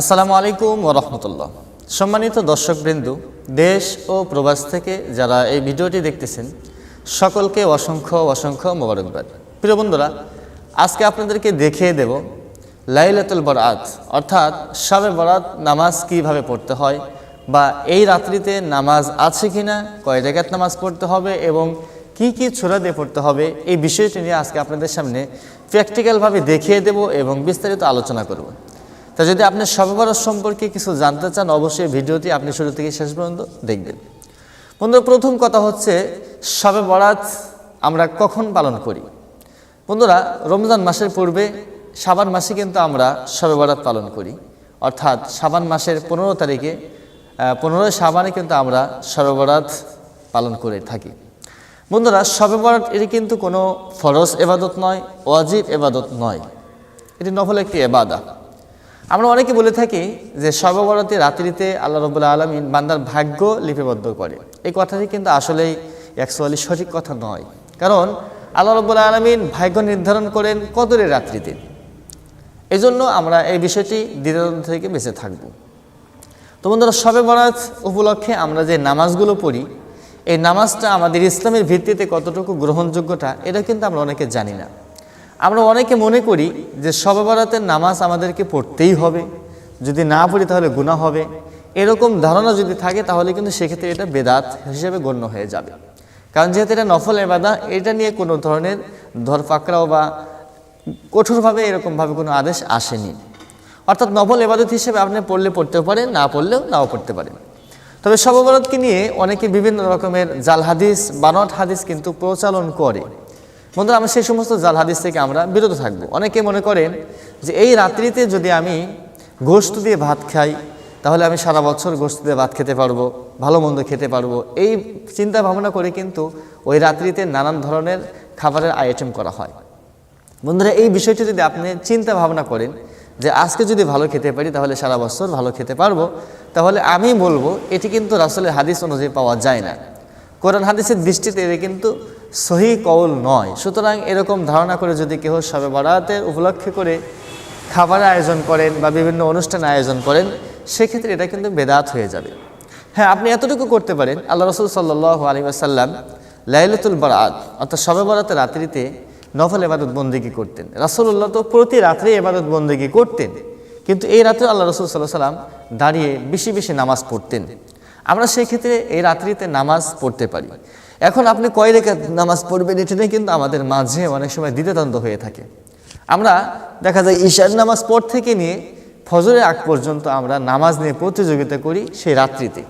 আসসালামু আলাইকুম ও রহমতুল্লাহ। সম্মানিত দর্শকবৃন্দু, দেশ ও প্রবাস থেকে যারা এই ভিডিওটি দেখতেছেন, সকলকে অসংখ্য অসংখ্য মোবারকবাদ। প্রিয় বন্ধুরা, আজকে আপনাদেরকে দেখিয়ে দেব লাইলাতুল বরাত অর্থাৎ শবে বরাত নামাজ কীভাবে পড়তে হয় বা এই রাত্রিতে নামাজ আছে কিনা, কয় রেখাত নামাজ পড়তে হবে এবং কি কি ছোড়া দিয়ে পড়তে হবে, এই বিষয়টি নিয়ে আজকে আপনাদের সামনে প্র্যাকটিক্যালভাবে দেখিয়ে দেব এবং বিস্তারিত আলোচনা করব। তা যদি আপনি সর্ববরত সম্পর্কে কিছু জানতে চান, অবশ্যই ভিডিওটি আপনি শুরু থেকে শেষ পর্যন্ত দেখবেন। বন্ধুরা, প্রথম কথা হচ্ছে শবে বরাত আমরা কখন পালন করি? বন্ধুরা, রমজান মাসের পূর্বে সাবান মাসে কিন্তু আমরা শবে বরাত পালন করি। অর্থাৎ সাবান মাসের পনেরো তারিখে পনেরোই সাবানে কিন্তু আমরা শবে বরাত পালন করে থাকি। বন্ধুরা শবে বরাত এটি কিন্তু কোনো ফরজ এবাদত নয়, ওয়াজিব এবাদত নয়। এটি নফল একটি এবাদা আমরা অনেকে বলে থাকি যে সর্ববরতে রাত্রিতে আল্লাহ রবুল্লা আলমিন বান্দার ভাগ্য লিপিবদ্ধ করে। এই কথাটি কিন্তু আসলেই অ্যাকচুয়ালি সঠিক কথা নয়। কারণ আল্লাহ রবুল্লা আলমিন ভাগ্য নির্ধারণ করেন কদরের রাত্রিতে। এজন্য আমরা এই বিষয়টি দ্বিধাদ্বন্দ্ব থেকে বেঁচে থাকব। তো বন্ধুরা, সবে বরাত উপলক্ষে আমরা যে নামাজগুলো পড়ি, এই নামাজটা আমাদের ইসলামের ভিত্তিতে কতটুকু গ্রহণযোগ্যটা, এটা কিন্তু আমরা অনেকে জানি না। আমরা অনেকে মনে করি যে সবে নামাজ আমাদেরকে পড়তেই হবে। যদি না পড়ি তাহলে গুণা হবে। এরকম ধারণা যদি থাকে তাহলে কিন্তু সেক্ষেত্রে এটা বেদাত হিসেবে গণ্য হয়ে যাবে। কারণ যেহেতু এটা নফল এবাদা এটা নিয়ে কোনো ধরনের ধরপাকড়াও বা কঠোরভাবে এরকমভাবে কোনো আদেশ আসেনি। অর্থাৎ নফল এবাদত হিসেবে আপনি পড়লে পড়তেও পারেন, না পড়লেও নাও পড়তে পারেন। তবে সববরতকে নিয়ে অনেকে বিভিন্ন রকমের জাল হাদিস বানট হাদিস কিন্তু প্রচলন করে। বন্ধুরা আমরা সেই সমস্ত জাল হাদিস থেকে আমরা বিরত থাকব। অনেকে মনে করেন যে এই রাত্রিতে যদি আমি গোস্ত দিয়ে ভাত খাই, তাহলে আমি সারা বছর গোস্ত দিয়ে ভাত খেতে পারব, ভালো মন্দ খেতে পারব। এই চিন্তা ভাবনা করে কিন্তু ওই রাত্রিতে নানান ধরনের খাবারের আইটেম করা হয়। বন্ধুরা, এই বিষয়টি যদি আপনি চিন্তা ভাবনা করেন যে আজকে যদি ভালো খেতে পারি, তাহলে সারা বছর ভালো খেতে পারব, তাহলে আমি বলব, এটি কিন্তু আসলে হাদিস অনুযায়ী পাওয়া যায় না। কোরআন হাদিসের দৃষ্টিতে এটি কিন্তু সহি কৌল নয়। সুতরাং এরকম ধারণা করে যদি কেউ সবে বরাতের উপলক্ষে করে খাবারের আয়োজন করেন বা বিভিন্ন অনুষ্ঠান আয়োজন করেন, সেক্ষেত্রে এটা কিন্তু বেদাত হয়ে যাবে। হ্যাঁ আপনি এতটুকু করতে পারেন। আল্লাহ রসুল সাল্লাহ আলী আসাল্লাম লাইলাতুল বরাত, অর্থাৎ সবে বরাতে রাত্রিতে নফল এবাদত বন্দিগি করতেন। রাসুল্লাহ তো প্রতি রাত্রে এবাদত বন্দিগি করতেন। কিন্তু এই রাত্রে আল্লাহ রসুল সাল্লাহ সাল্লাম দাঁড়িয়ে বেশি বেশি নামাজ পড়তেন। আমরা সেই ক্ষেত্রে এই রাত্রিতে নামাজ পড়তে পারি। এখন আপনি কয় রেখা নামাজ পড়বেন, এটা নিয়ে কিন্তু আমাদের মাঝে অনেক সময় দ্বিধাদ্বন্দ্ব হয়ে থাকে। আমরা দেখা যায় ঈশার নামাজ পর থেকে নিয়ে ফজরের আগ পর্যন্ত আমরা নামাজ নিয়ে প্রতিযোগিতা করি সেই রাত্রিতে।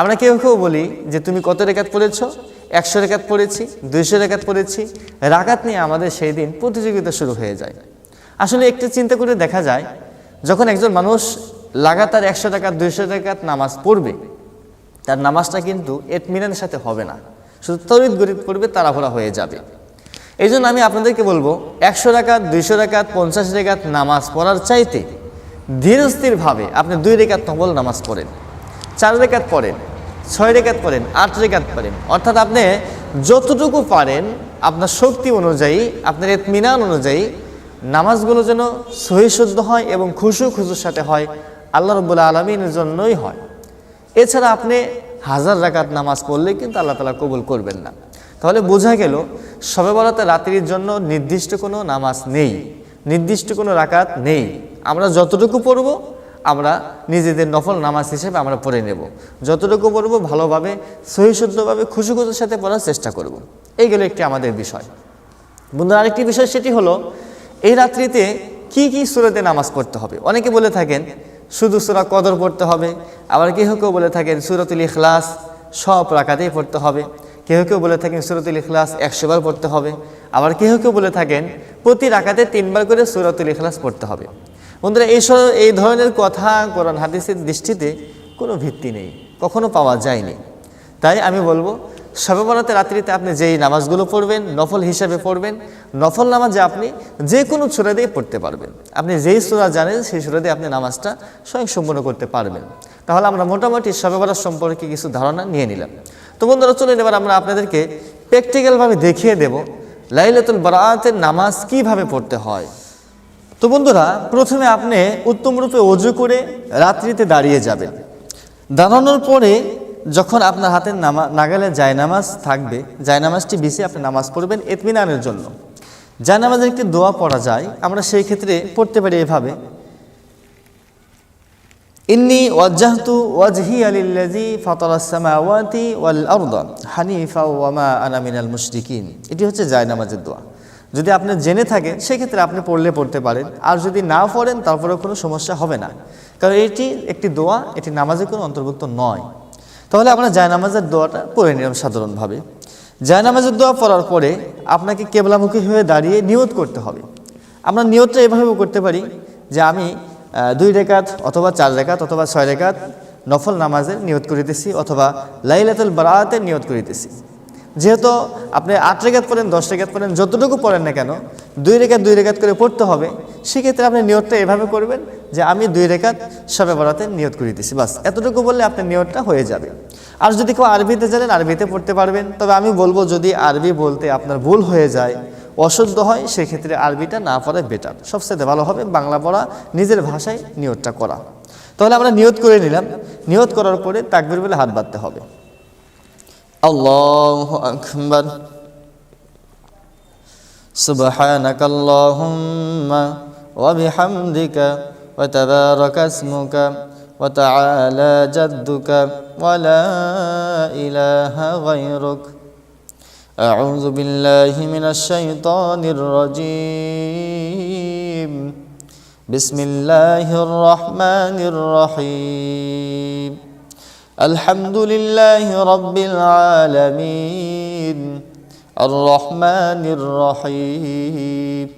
আমরা কেউ কেউ বলি যে, তুমি কত রেখাত পড়েছ? একশো রেখাত পড়েছি, দুইশো রেখাত পড়েছি। রাকাত নিয়ে আমাদের সেই দিন প্রতিযোগিতা শুরু হয়ে যায়। আসলে একটু চিন্তা করে দেখা যায়, যখন একজন মানুষ লাগাতার একশো টাকা দুইশো টাকাত নামাজ পড়বে তার নামাজটা কিন্তু এটমিনানের সাথে হবে না। শুধু তরিত গরিব পড়বে তাড়াহুড়া হয়ে যাবে। এই জন্য আমি আপনাদেরকে বলব, একশো টাকাত দুইশো টাকাত পঞ্চাশ রেখাত নামাজ পড়ার চাইতে ধীরস্থিরভাবে আপনি দুই রেখাত নবল নামাজ পড়েন, চার রেখাত পড়েন, ছয় রেখাত পড়েন, আট রেখাত পড়েন। অর্থাৎ আপনি যতটুকু পারেন, আপনার শক্তি অনুযায়ী, আপনার এতমিনান অনুযায়ী নামাজগুলো যেন সহিশুদ্ধ হয় এবং খুশু খুশুর সাথে হয়, আল্লাহ রবুল্লা আলমিনের জন্যই হয়। এছাড়া আপনি হাজার রাকাত নামাজ পড়লে কিন্তু আল্লাহ তালা কবুল করবেন না। তাহলে বোঝা গেল, সবে বরাতে রাত্রির জন্য নির্দিষ্ট কোনো নামাজ নেই, নির্দিষ্ট কোনো রাকাত নেই। আমরা যতটুকু পড়ব, আমরা নিজেদের নফল নামাজ হিসেবে আমরা পড়ে নেব। যতটুকু পড়ব, ভালোভাবে, সহিশুদ্ধভাবে খুশি খুশির সাথে পড়ার চেষ্টা করব। এইগুলো একটি আমাদের বিষয়। বন্ধুরা, আরেকটি বিষয় সেটি হলো, এই রাত্রিতে কি কি সুরতে নামাজ পড়তে হবে? অনেকে বলে থাকেন শুধু সুরা কদর পড়তে হবে। আবার কেউ কেউ বলে থাকেন সুরতুল ইখলাস সব রাকাতেই পড়তে হবে। কেউ কেউ বলে থাকেন সুরতুল ইখলাস একশো বার পড়তে হবে। আবার কেউ কেউ বলে থাকেন প্রতি রাকাতে তিনবার করে সুরতুল ইখলাস পড়তে হবে। বন্ধুরা, এই এই ধরনের কথা কোরআন হাদিসের দৃষ্টিতে কোনো ভিত্তি নেই, কখনো পাওয়া যায়নি। তাই আমি বলব সবে বরাতে রাত্রিতে আপনি যেই নামাজগুলো পড়বেন, নফল হিসাবে পড়বেন, নফল নামাজে আপনি যে কোনো সুরা দিয়ে পড়তে পারবেন। আপনি যেই সুরা জানেন, সেই সুরা দিয়ে আপনি নামাজটা স্বয়ং সম্পূর্ণ করতে পারবেন। তাহলে আমরা মোটামুটি সবে বরাত সম্পর্কে কিছু ধারণা নিয়ে নিলাম। তো বন্ধুরা, চলুন এবার আমরা আপনাদেরকে প্র্যাকটিক্যালভাবে দেখিয়ে দেব লাইলাতুল বরাতের নামাজ কীভাবে পড়তে হয়। তো বন্ধুরা, প্রথমে আপনি উত্তমরূপে অজু করে রাত্রিতে দাঁড়িয়ে যাবেন। দাঁড়ানোর পরে যখন আপনার হাতের নামা নাগালে জায়নামাজ থাকবে, জায়নামাজটি বেশি আপনি নামাজ পড়বেন এতমিনানের জন্য। জায়নামাজের একটি দোয়া পড়া যায়, আমরা সেই ক্ষেত্রে পড়তে পারি এভাবে। ইন্নি ওয়াজ্জাহতু ওয়াজহি আলিল্লাজি ফাতারাস সামাওয়াতি ওয়াল আরদা হানিফা ওয়া মা আনা মিনাল মুশরিকিন। এটি হচ্ছে জায়নামাজের দোয়া। যদি আপনি জেনে থাকেন, সেক্ষেত্রে আপনি পড়লে পড়তে পারেন। আর যদি না পড়েন, তারপরেও কোনো সমস্যা হবে না। কারণ এটি একটি দোয়া, এটি নামাজের কোনো অন্তর্ভুক্ত নয়। তাহলে আমরা জায়নামাজের দোয়াটা পড়ে নিলাম সাধারণভাবে। জায়নামাজের দোয়া পড়ার পরে আপনাকে কেবলামুখী হয়ে দাঁড়িয়ে নিয়ত করতে হবে। আমরা নিয়তটা এভাবেও করতে পারি যে আমি দুই রেখাত অথবা চার রেখাত অথবা ছয় রেখাত নফল নামাজের নিয়ত করিতেছি অথবা লাইলাতুল বারাতের নিয়ত করিতেছি। যেহেতু আপনি আট রেখাত পড়েন, দশ রেখাত পড়েন, যতটুকু পড়েন না কেন, দুই রেখাত দুই রেখাত করে পড়তে হবে। সেক্ষেত্রে আপনি নিয়তটা এভাবে করবেন যে আমি দুই রেখাত সবে বরাতে নিয়ত করিতেছি বাস। এতটুকু বললে আপনার নিয়তটা হয়ে যাবে। আর যদি কেউ আরবিতে জানেন, আরবিতে পড়তে পারবেন। তবে আমি বলব যদি আরবি বলতে আপনার ভুল হয়ে যায়, অশুদ্ধ হয়, সেক্ষেত্রে আরবিটা না পড়ে বেটার সবচেয়ে ভালো হবে বাংলা পড়া, নিজের ভাষায় নিয়তটা করা। তাহলে আমরা নিয়ত করে নিলাম। নিয়ত করার পরে তাকবির বলে হাত বাঁধতে হবে। আল্লাহ সুবহানাকাল্লাহুম্মা। وبحمدك وتبارك اسمك وتعالى جدك ولا إله غيرك. أعوذ بالله من الشيطان الرجيم. بسم الله الرحمن الرحيم. الحمد لله رب العالمين. الرحمن الرحيم.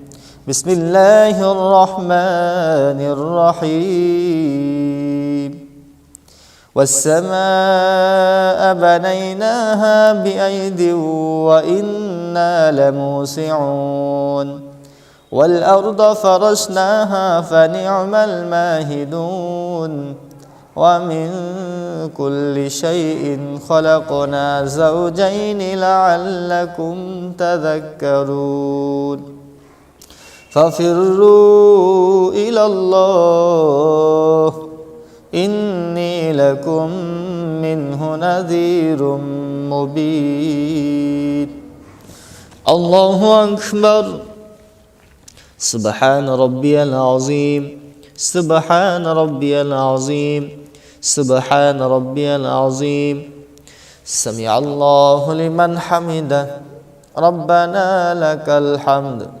بسم الله الرحمن الرحيم. والسماء بنيناها بأيد وإنا لموسعون. والأرض فرشناها فنعم الماهدون. ومن كل شيء خلقنا زوجين لعلكم تذكرون. ففروا إلى الله. إني لكم منه نذير مبين. الله أكبر. سبحان ربي العظيم. سبحان ربي العظيم. سبحان ربي العظيم. سمع الله لمن حمده. ربنا لك الحمد.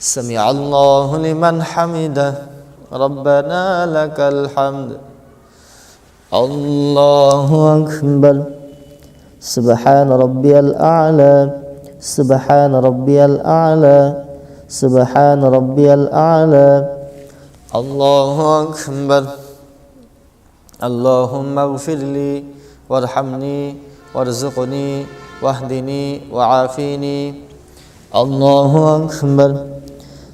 سمع الله لمن حمده. ربنا لك الحمد. الله أكبر. سبحان ربي الأعلى. سبحان ربي الأعلى. سبحان ربي الأعلى. الله أكبر. اللهم اغفر لي وارحمني وارزقني واهدني وعافيني الله أكبر.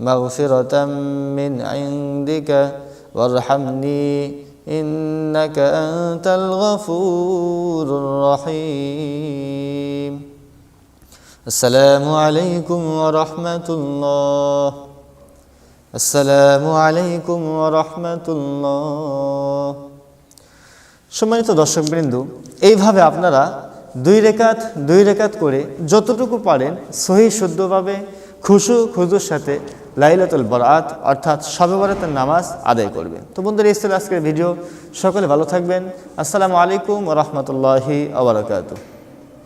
مغفرة من عندك وارحمني إنك أنت الغفور الرحيم السلام عليكم ورحمة الله আসসালামু আলাইকুম রহমতুল্লাহ সম্মানিত দর্শকবৃন্দ এইভাবে আপনারা দুই রেখাত দুই রেখাত করে যতটুকু পারেন সহি শুদ্ধভাবে খুশু খুজুর সাথে লাইলাতুল বরাত অর্থাৎ বরাতের নামাজ আদায় করবে। তো বন্ধুরা ছিল আজকের ভিডিও। সকলে ভালো থাকবেন। আসসালামু আলাইকুম রহমতুল্লাহি আবরকাত